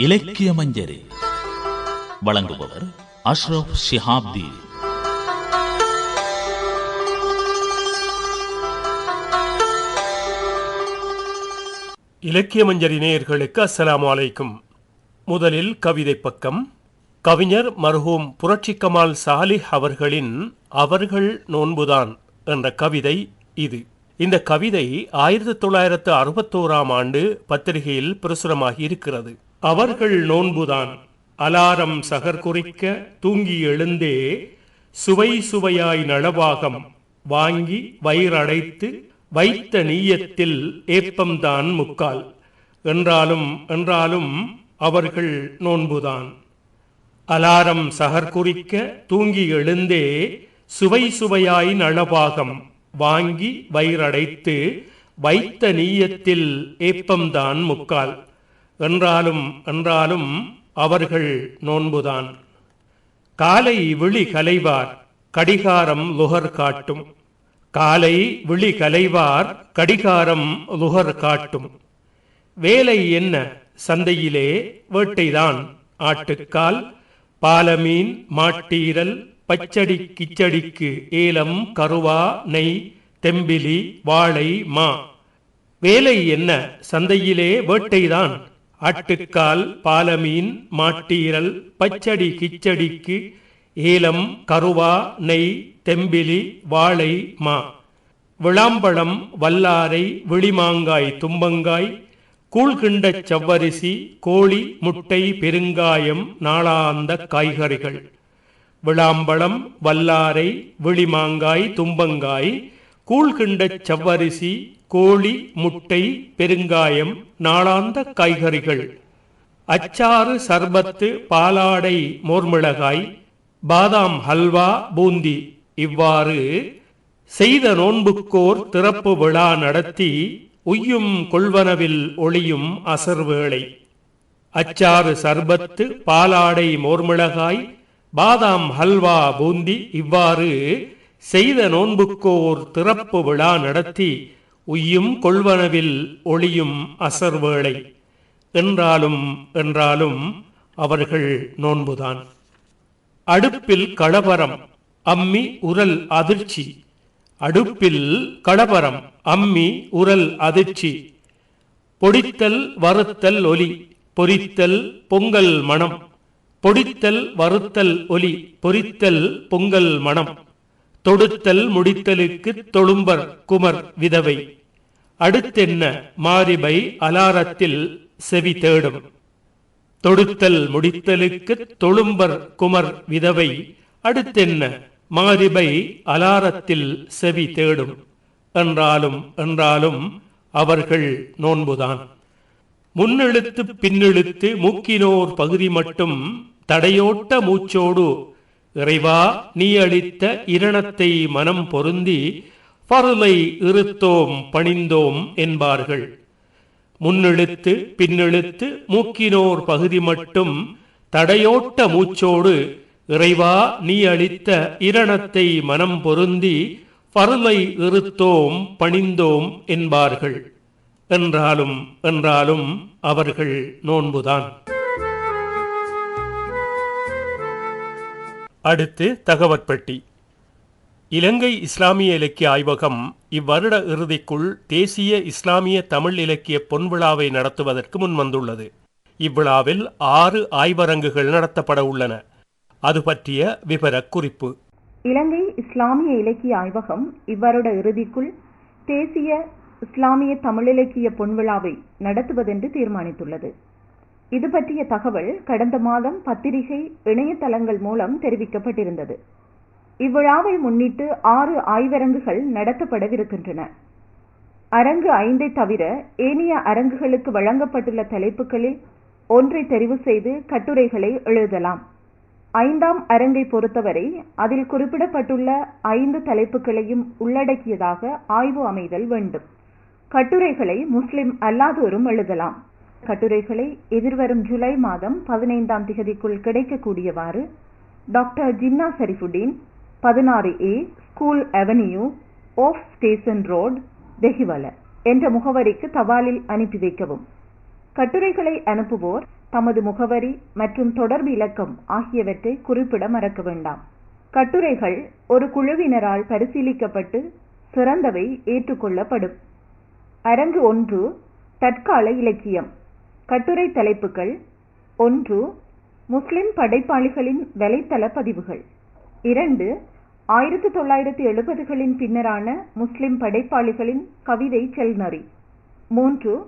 இலக்கிய மஞ்சரி வழங்குபவர் அஷ்ரப் ஷிஹாப்தி. இலக்கிய மஞ்சரி நேயர்களுக்கு அஸ்லாம் வலைக்கும் முதலில் கவிதை பக்கம். கவிஞர் மர்ஹூம் புரட்சி கமால் சாலிஹ் அவர்களின் அவர்கள் நோன்புதான் என்ற கவிதை இது. இந்த கவிதை ஆயிரத்தி தொள்ளாயிரத்து அறுபத்தோராம் ஆண்டு பத்திரிகையில் பிரசுரமாகி இருக்கிறது. அவர்கள் நோன்புதான். அலாரம் சகர் குறிக்க தூங்கி எழுந்தே சுவை சுவையாய் நளவாகம் வாங்கி வயிறடைத்து வைத்த நீயத்தில் ஏப்பம்தான் முக்கால். என்றாலும் என்றாலும் அவர்கள் நோன்புதான். அலாரம் சகர் குறிக்க தூங்கி எழுந்தே சுவை சுவையாய் நளபாகம் வாங்கி வயிறடைத்து வைத்த நீயத்தில் ஏப்பம்தான் முக்கால். என்றாலும் என்றாலும் அவர்கள் நோன்புதான். காலை விழி கலைவார் கடிகாரம் லுகர் காட்டும். காலை விழி கலைவார் கடிகாரம் லுகர் காட்டும். வேலை என்ன சந்தையிலே? வேட்டைதான். ஆட்டுக்கால் பாலமீன் மாட்டீரல் பச்சடி கிச்சடிக்கு ஏலம் கருவா நெய் தெம்பிலி வாழை மா. வேலை என்ன சந்தையிலே? வேட்டைதான். ஆட்டுக்கால் பாலமீன் மாட்டீரல் பச்சடி கிச்சடிக்கு ஏலம் கருவா நெய் தெம்பிலி வாழை மா. விளாம்பழம் வல்லாரை விழிமாங்காய் தும்பங்காய் கூழ்கிண்டச் செவ்வரிசி கோழி முட்டை பெருங்காயம் நாளாந்த காய்கறிகள். விளாம்பழம் வல்லாரை விழிமாங்காய் தும்பங்காய் கூழ்கிண்டச் செவ்வரிசி கோழி முட்டை பெருங்காயம் நாளாந்த காய்கறிகள். அச்சாறு சர்பத்து பாலாடை மோர்மிளகாய் பாதாம் ஹல்வா பூந்தி. இவ்வாறு செய்த நோன்புக்கோர் திறப்பு விழா நடத்தி உய்யும் கொள்வனவில் ஒளியும் அசர்வேளை அச்சாறு சர்பத்து பாலாடை மோர்மிளகாய் பாதாம் ஹல்வா பூந்தி இவ்வாறு செய்த நோன்புக்கோர் திறப்பு விழா நடத்தி உய்யும் கொள்வனவில் ஒளியும் அசர்வேளை. என்றாலும் என்றாலும் அவர்கள் நோன்புதான். அடுப்பில் களபரம் அம்மி உரல் அதிர்ச்சி. அடுப்பில் களபரம் அம்மி உரல் அதிர்ச்சி. பொடித்தல் வறுத்தல் ஒலி பொரித்தல் பொங்கல் மணம் பொடித்தல் வறுத்தல் ஒலி பொரித்தல் பொங்கல் மணம் தொடுத்தல் முடித்தலுக்கு தொழும்பர் குமர் விதவை. அடுத்தென்ன மாரிபை அலாரத்தில் செவி தேடும்? தொடுத்தல் முடித்தலுக்கு தொழும்பர் குமர் விதவை அடுத்தென்ன மாரிபை அலாரத்தில் செவி தேடும்? என்றாலும் என்றாலும் அவர்கள் நோன்புதான். முன்னெழுத்து பின்னெழுத்து மூக்கினோர் பகுதி மட்டும் தடையோட்ட மூச்சோடு இறைவா நீ அளித்த இரணத்தை மனம் பொருந்தி பருளை இருத்தோம் பணிந்தோம் என்பார்கள். முன்னெழுத்து பின்னெழுத்து மூக்கினோர் பகுதி மட்டும் தடையோட்ட மூச்சோடு இறைவா நீ அளித்த இரணத்தை மனம் பொருந்தி பருளை இருத்தோம் பணிந்தோம் என்பார்கள். என்றாலும் என்றாலும் அவர்கள் நோன்புதான். அடுத்து தகவற்பட்டி. இலங்கை இஸ்லாமிய இலக்கிய ஆய்வகம் இவ்வருட இறுதிக்குள் தேசிய இஸ்லாமிய தமிழ் இலக்கிய பொன்விழாவை நடத்துவதற்கு முன்வந்துள்ளது. இவ்விழாவில் ஆறு ஆய்வரங்குகள் நடத்தப்பட உள்ளன. அது பற்றிய விவர குறிப்பு இலங்கை இஸ்லாமிய இலக்கிய ஆய்வகம் இவ்வருட இறுதிக்குள் தேசிய இஸ்லாமிய தமிழிலக்கிய பொன்விழாவை நடத்துவதென்று தீர்மானித்துள்ளது. இது பற்றிய தகவல் கடந்த மாதம் பத்திரிகை இணையதளங்கள் மூலம் தெரிவிக்கப்பட்டிருந்தது. இவ்விழாவை முன்னிட்டு ஆறு ஆய்வரங்குகள் நடத்தப்படவிருக்கின்றன. அரங்கு ஐந்தை தவிர ஏனைய அரங்குகளுக்கு வழங்கப்பட்டுள்ள தலைப்புகளில் ஒன்றை தெரிவு செய்து கட்டுரைகளை எழுதலாம். ஐந்தாம் அரங்கை பொறுத்தவரை அதில் குறிப்பிடப்பட்டுள்ள ஐந்து தலைப்புகளையும் உள்ளடக்கியதாக ஆய்வு அமைதல் வேண்டும். கட்டுரைகளை முஸ்லிம் அல்லாதோரும் எழுதலாம். கட்டுரைகளை எதிர்வரும் ஜூலை மாதம் பதினைந்தாம் திகதிக்குள் கிடைக்கக்கூடியவாறு டாக்டர் ஜின்னா சரிஃபுடீன் பதினாறு A school avenue off station road Dehiwala என்ற முகவரிக்கு தபாலில் அனுப்பி வைக்கவும். கட்டுரைகளை அனுப்புவோர் தமது முகவரி மற்றும் தொடர்பு இலக்கம் ஆகியவற்றை குறிப்பிட மறக்க வேண்டாம். கட்டுரைகள் ஒரு குழுவினரால் பரிசீலிக்கப்பட்டு சிறந்தவை ஏற்றுக்கொள்ளப்படும். அரங்கு ஒன்று தற்கால இலக்கியம். கட்டுரை தலைப்புகள் ஒன்று முஸ்லிம் படைப்பாளிகளின் வலைத்தள பதிவுகள். இரண்டு ஆயிரத்தி தொள்ளாயிரத்தி எழுபதுகளின் பின்னரான முஸ்லிம் படைப்பாளிகளின் கவிதை செல்நறி. மூன்று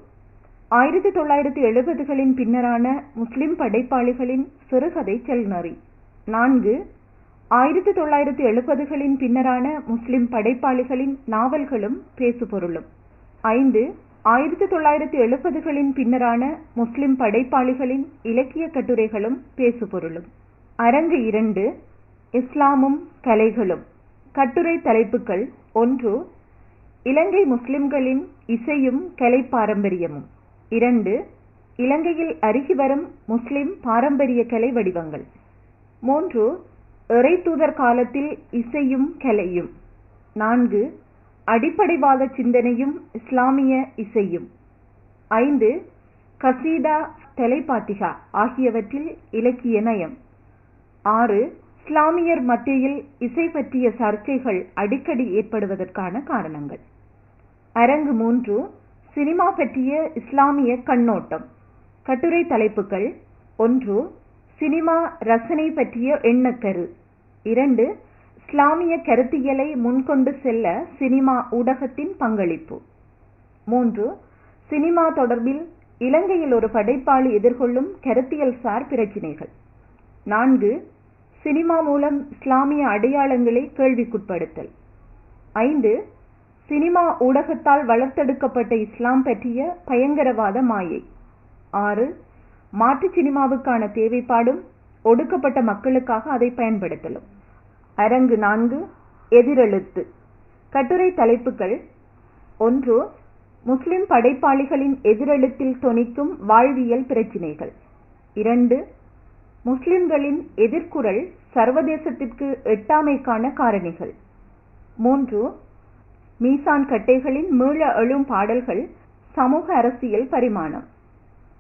ஆயிரத்தி தொள்ளாயிரத்தி எழுபதுகளின் பின்னரான முஸ்லிம் படைப்பாளிகளின் சிறுகதை செல்நறி. நான்கு ஆயிரத்தி தொள்ளாயிரத்தி எழுபதுகளின் பின்னரான முஸ்லிம் படைப்பாளிகளின் நாவல்களும் பேசுபொருளும். ஐந்து ஆயிரத்தி தொள்ளாயிரத்தி எழுபதுகளின் பின்னரான முஸ்லிம் படைப்பாளிகளின் இலக்கிய கட்டுரைகளும் பேசுபொருளும். அரங்கு இரண்டு இஸ்லாமும் கலைகளும். கட்டுரை தலைப்புகள் ஒன்று இலங்கை முஸ்லிம்களின் இசையும் கலை பாரம்பரியமும் இரண்டு இலங்கையில் அருகி வரும் முஸ்லிம் பாரம்பரிய கலை வடிவங்கள். மூன்று இறைத்தூதர் காலத்தில் இசையும் கலையும். நான்கு அடிப்படைவாத சிந்தனையும் இஸ்லாமிய இசையும். ஐந்து கசீதா தெலைபாத்திகா ஆகியவற்றில் இலக்கிய நயம். ஆறு இஸ்லாமியர் மத்தியில் இசை பற்றிய சர்ச்சைகள் அடிக்கடி ஏற்படுவதற்கான காரணங்கள். அரங்கு மூன்று சினிமா பற்றிய இஸ்லாமிய கண்ணோட்டம். கட்டுரை தலைப்புகள் ஒன்று சினிமா ரசனை பற்றிய எண்ணக்கரு. இரண்டு இஸ்லாமிய கருத்தியலை முன்கொண்டு செல்ல சினிமா ஊடகத்தின் பங்களிப்பு. மூன்று சினிமா தொடர்பில் இலங்கையில் ஒரு படைப்பாளி எதிர்கொள்ளும் கருத்தியல் சார் பிரச்சினைகள். நான்கு சினிமா மூலம் இஸ்லாமிய அடையாளங்களை கேள்விக்குட்படுத்தல். ஐந்து சினிமா ஊடகத்தால் வளர்த்தெடுக்கப்பட்ட இஸ்லாம் பற்றிய பயங்கரவாத மாயை. ஆறு மாற்று சினிமாவுக்கான தேவைப்பாடும் ஒடுக்கப்பட்ட மக்களுக்காக அதை பயன்படுத்தலும். அரங்கு நான்கு எதிரெழுத்து. கட்டுரை தலைப்புகள். ஒன்று முஸ்லிம் படைப்பாளிகளின் எதிரெழுத்தில் தொனிக்கும் வாழ்வியல் பிரச்சினைகள். இரண்டு முஸ்லிம்களின் எதிர்குரல் சர்வதேசத்திற்கு எட்டாமைக்கான காரணிகள். மூன்று மீசான் கட்டைகளின் மீள எழும் பாடல்கள் சமூக அரசியல் பரிமாணம்.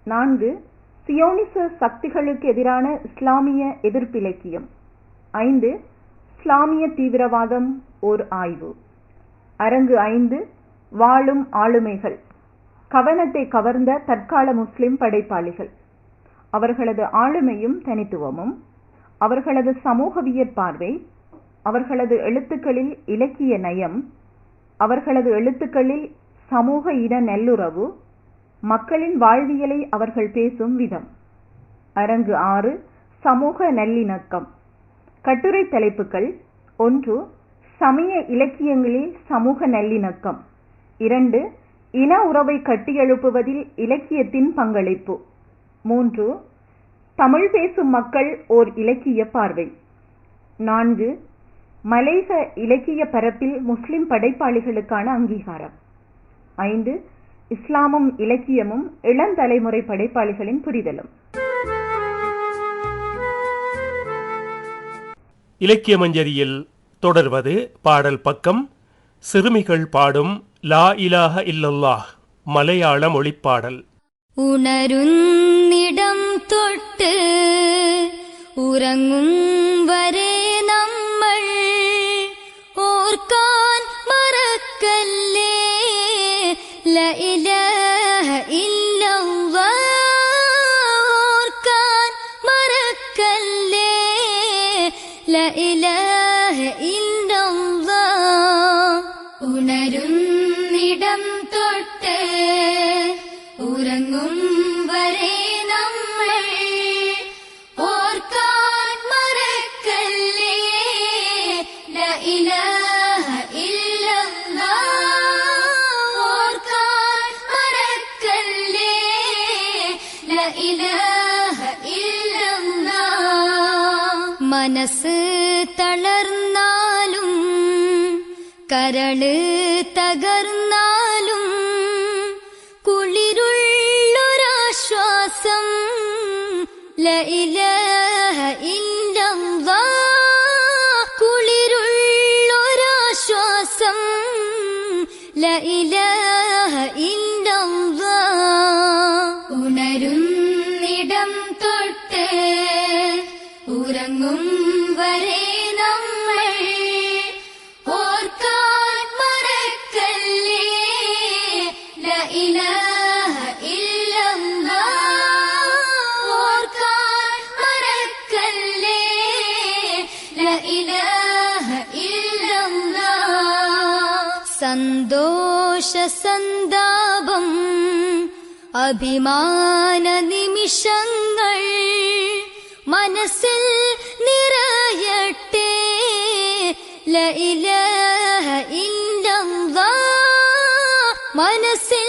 நான்கு சியோனிச சக்திகளுக்கு எதிரான இஸ்லாமிய எதிர்ப்பிலக்கியம். ஐந்து இஸ்லாமிய தீவிரவாதம் ஓர் ஆய்வு. அரங்கு ஐந்து வாழும் ஆளுமைகள். கவனத்தை கவர்ந்த தற்கால முஸ்லிம் படைப்பாளிகள். அவர்களது ஆளுமையும் தனித்துவமும் அவர்களது சமூகவியற் பார்வை அவர்களது எழுத்துக்களில் இலக்கிய நயம் அவர்களது எழுத்துக்களில் சமூக இன நல்லுறவு மக்களின் வாழ்வியலை அவர்கள் பேசும் விதம். அரங்கு ஆறு சமூக நல்லிணக்கம். கட்டுரை தலைப்புகள் ஒன்று சமய இலக்கியங்களில் சமூக நல்லிணக்கம். இரண்டு இன உறவை கட்டியெழுப்புவதில் இலக்கியத்தின் பங்களிப்பு. மூன்று தமிழ் பேசும் மக்கள் ஓர் இலக்கிய பார்வை. நான்கு மலேக இலக்கிய பரப்பில் முஸ்லிம் படைப்பாளிகளுக்கான அங்கீகாரம். ஐந்து இஸ்லாமும் இலக்கியமும் இளந்தலைமுறை படைப்பாளிகளின் புரிதலும். இலக்கிய மஞ்சரியில் தொடர்வது பாடல் பக்கம் சிறுமிகள் பாடும் லா இலாக இல்லல்லாஹ் மலையாள மொழிப்பாடல். ഉണരുന്നിടം തൊട്ട് ഉറങ്ങും കരൾ തകർന്നാലും കുളിരുള്ളൊരാശ്വാസം ലൈല ഇല്ലല്ലാ. കുളിരുള്ളൊരാശ്വാസം ലൈലഹ സന്തോഷസന്താപം അഭിമാന നിമിഷങ്ങൾ മനസ്സിൽ നിറയട്ടെ. ലൈല ഇല്ല മനസ്സിൽ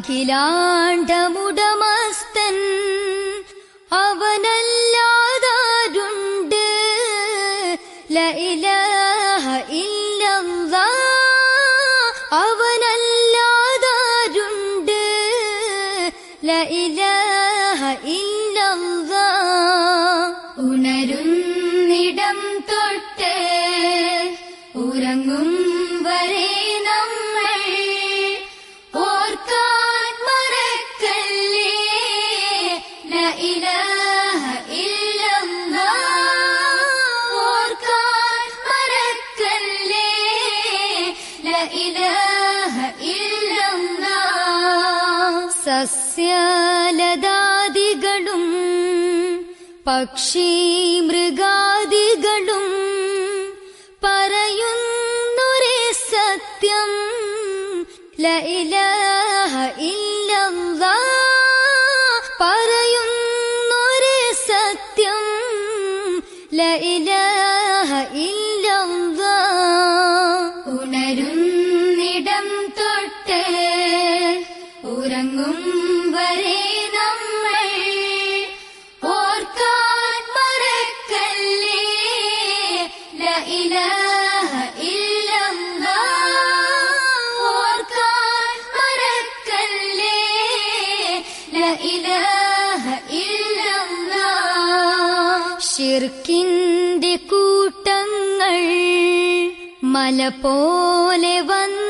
అఖిలాండము ഇലാഹ സസ്യലതാദികളും പക്ഷി മൃഗാദികളും ഷിർക്കിന്റെ കൂട്ടങ്ങൾ മല പോലെ വന്നാലും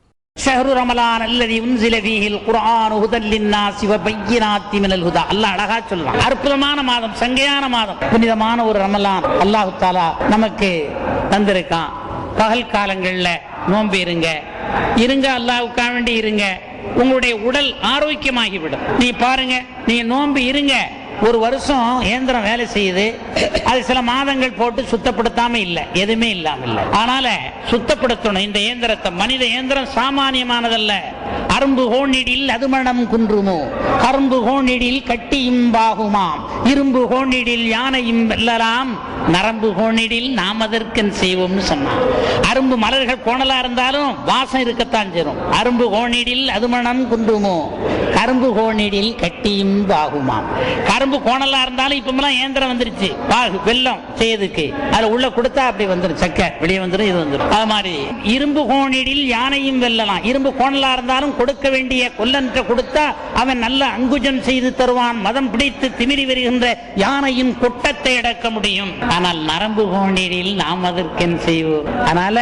ஷஹரு ரமலான் அல்லதி உன்சில ஃபீஹில் குர்ஆன் ஹுதல் சிவ வ பையினாத்தி மினல் ஹுதா. அல்லாஹ் அழகா சொல்றான். அற்புதமான மாதம் சங்கையான மாதம். புனிதமான ஒரு ரமலான் அல்லாஹ் தாலா நமக்கு தந்திருக்கான். பகல் காலங்களில் நோன்பு இருங்க. இருங்க அல்லாஹ்வுக்காக வேண்டி இருங்க. உங்களுடைய உடல் ஆரோக்கியமாகிவிடும். நீ பாருங்க நீங்க நோன்பு இருங்க. ஒரு வருஷம் இயந்திரம் வேலை செய்யுது. அது சில மாதங்கள் போட்டு சுத்தப்படுத்தாம இல்லை. எதுவுமே இல்லாம இல்லை. அதனால சுத்தப்படுத்தணும். இந்த இயந்திரத்தை மனித இயந்திரம் சாமானியமானதல்ல. அரும்பு கோணிடில் அது மனம் குன்றுமோ? கரும்பு கோணிடில் கட்டியும் பாகுமாம். இரும்பு கோணிடில் யானையும் வெல்லலாம். நரம்பு கோணிடில் நாம் அதற்கன் செய்வோம்னு சொன்னான். அரும்பு மலர்கள் கோணலா இருந்தாலும் வாசம் இருக்கத்தான் சேரும் அரும்பு கோணிடில் அது மனம் கரும்பு கோணிடில் கட்டியும் பாகுமாம். கரும்பு கோணலா இருந்தாலும் இப்பமெல்லாம் இயந்திரம் வந்துருச்சு. பாகு வெல்லம் செய்யதுக்கு அதுல உள்ள கொடுத்தா அப்படி வந்துடும் சக்கை வெளியே வந்துடும் இது வந்துடும் அது மாதிரி. இரும்பு கோணிடில் யானையும் வெல்லலாம். இரும்பு கோணலா இருந்தாலும் கொடுக்க வேண்டிய கொல்லன்ற கொடுத்தா அவன் நல்ல அங்குஜம் செய்து தருவான். மதம் பிடித்து திமிரி வருகின்ற யானையின் கொட்டத்தை அடக்க முடியும். ஆனால் நரம்பு கோணிடில் நாம் அதற்கென் செய்வோம். அதனால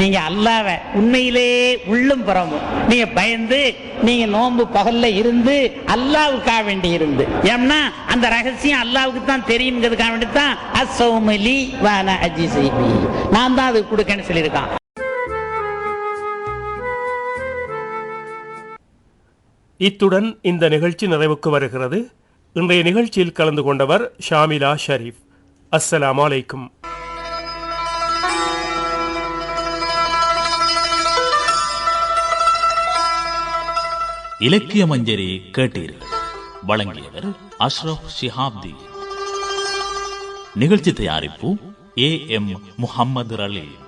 நீங்க அல்லாவ உண்மையிலே உள்ளும் புறமும். நீங்க பயந்து நீங்க நோன்பு பகல்ல இருந்து அல்லாவுக்காக வேண்டி இருந்து. ஏன்னா அந்த ரகசியம் அல்லாவுக்கு தான் தெரியுங்கிறதுக்காக வேண்டி தான் அசௌமலி வான அஜி செய்வி நான் தான் அது கொடுக்கன்னு சொல்லியிருக்கான். இத்துடன் இந்த நிகழ்ச்சி நிறைவுக்கு வருகிறது. இன்றைய நிகழ்ச்சியில் கலந்து கொண்டவர் ஷாமிலா ஷரீஃப் அஸ்ஸலாம் அலைக்கும். இலக்கிய மஞ்சரி கேட்டீர்கள். வழங்கியவர் அஷ்ரப் ஷிஹாப்தி. நிகழ்ச்சி தயாரிப்பு ஏ எம் முஹம்மது ரலீம்